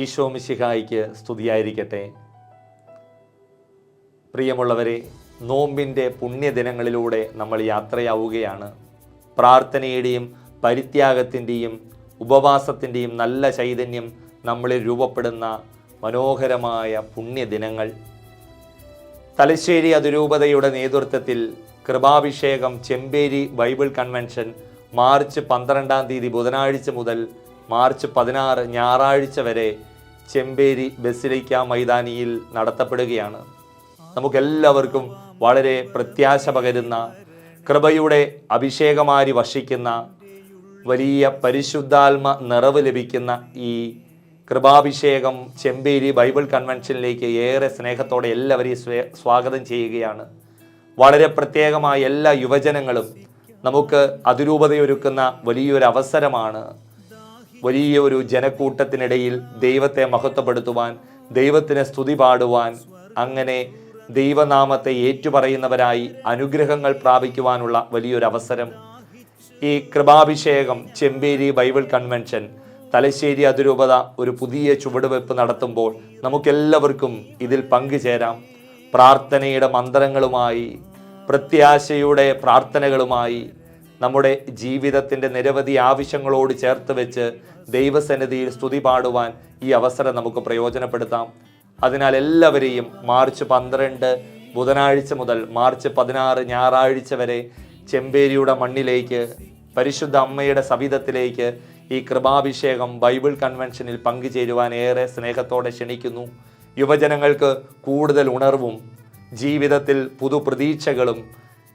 ഈശോ മിശിഹായിക്ക് സ്തുതിയായിരിക്കട്ടെ. പ്രിയമുള്ളവരെ നോമ്പിന്റെ പുണ്യദിനങ്ങളിലൂടെ നമ്മൾ യാത്രയാവുകയാണ്. പ്രാർത്ഥനയുടെയും പരിത്യാഗത്തിന്റെയും ഉപവാസത്തിന്റെയും നല്ല ചൈതന്യം നമ്മളിൽ രൂപപ്പെടുന്ന മനോഹരമായ പുണ്യദിനങ്ങൾ. തലശ്ശേരി അതിരൂപതയുടെ നേതൃത്വത്തിൽ കൃപാഭിഷേകം ചെമ്പേരി ബൈബിൾ കൺവെൻഷൻ മാർച്ച് പന്ത്രണ്ടാം തീയതി ബുധനാഴ്ച മുതൽ മാർച്ച് പതിനാറ് ഞായറാഴ്ച വരെ ചെമ്പേരി ബസിലിക്ക മൈതാനിയിൽ നടത്തപ്പെടുകയാണ്. നമുക്കെല്ലാവർക്കും വളരെ പ്രത്യാശ പകരുന്ന കൃപയുടെ അഭിഷേകമാരി വർഷിക്കുന്ന വലിയ പരിശുദ്ധാത്മ നിറവ് ലഭിക്കുന്ന ഈ കൃപാഭിഷേകം ചെമ്പേരി ബൈബിൾ കൺവെൻഷനിലേക്ക് ഏറെ സ്നേഹത്തോടെ എല്ലാവരെയും സ്വാഗതം ചെയ്യുകയാണ്. വളരെ പ്രത്യേകമായ എല്ലാ യുവജനങ്ങളും നമുക്ക് അതിരൂപതയൊരുക്കുന്ന വലിയൊരു അവസരമാണ് വലിയൊരു ജനക്കൂട്ടത്തിനിടയിൽ ദൈവത്തെ മഹത്വപ്പെടുത്തുവാൻ ദൈവത്തിന് സ്തുതി പാടുവാൻ അങ്ങനെ ദൈവനാമത്തെ ഏറ്റുപറയുന്നവരായി അനുഗ്രഹങ്ങൾ പ്രാപിക്കുവാനുള്ള വലിയൊരു അവസരം. ഈ കൃപാഭിഷേകം ചെമ്പേരി ബൈബിൾ കൺവെൻഷൻ തലശ്ശേരി അതിരൂപത ഒരു പുതിയ ചുവടുവെപ്പ് നടത്തുമ്പോൾ നമുക്കെല്ലാവർക്കും ഇതിൽ പങ്കുചേരാം. പ്രാർത്ഥനയുടെ മന്ത്രങ്ങളുമായി പ്രത്യാശയുടെ പ്രാർത്ഥനകളുമായി നമ്മുടെ ജീവിതത്തിന്റെ നിരവധി ആവശ്യങ്ങളോട് ചേർത്ത് വെച്ച് ദൈവസന്നിധിയിൽ സ്തുതി പാടുവാൻ ഈ അവസരം നമുക്ക് പ്രയോജനപ്പെടുത്താം. അതിനാൽ എല്ലാവരെയും മാർച്ച് പന്ത്രണ്ട് ബുധനാഴ്ച മുതൽ മാർച്ച് പതിനാറ് ഞായറാഴ്ച വരെ ചെമ്പേരിയുടെ മണ്ണിലേക്ക് പരിശുദ്ധ അമ്മയുടെ സവിധത്തിലേക്ക് ഈ കൃപാഭിഷേകം ബൈബിൾ കൺവെൻഷനിൽ പങ്കുചേരുവാൻ ഏറെ സ്നേഹത്തോടെ ക്ഷണിക്കുന്നു. യുവജനങ്ങൾക്ക് കൂടുതൽ ഉണർവും ജീവിതത്തിൽ പുതുപ്രതീക്ഷകളും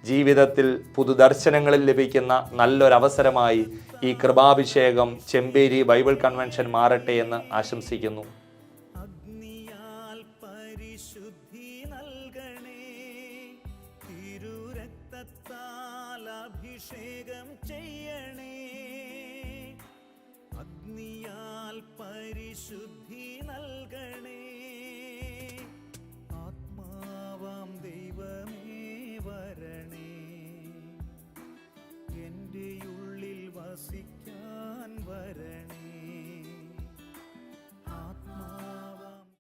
ജീവിതത്തിൽ പുതുദർശനങ്ങളിൽ ലഭിക്കുന്ന നല്ലൊരവസരമായി ഈ കൃപാഭിഷേകം ചെമ്പേരി ബൈബിൾ കൺവെൻഷൻ മാറട്ടെ എന്ന് ആശംസിക്കുന്നു. അഭിഷേകം ചെയ്യണേ. അഗ്നിയാൽ പരിശുദ്ധി നൽകണേ.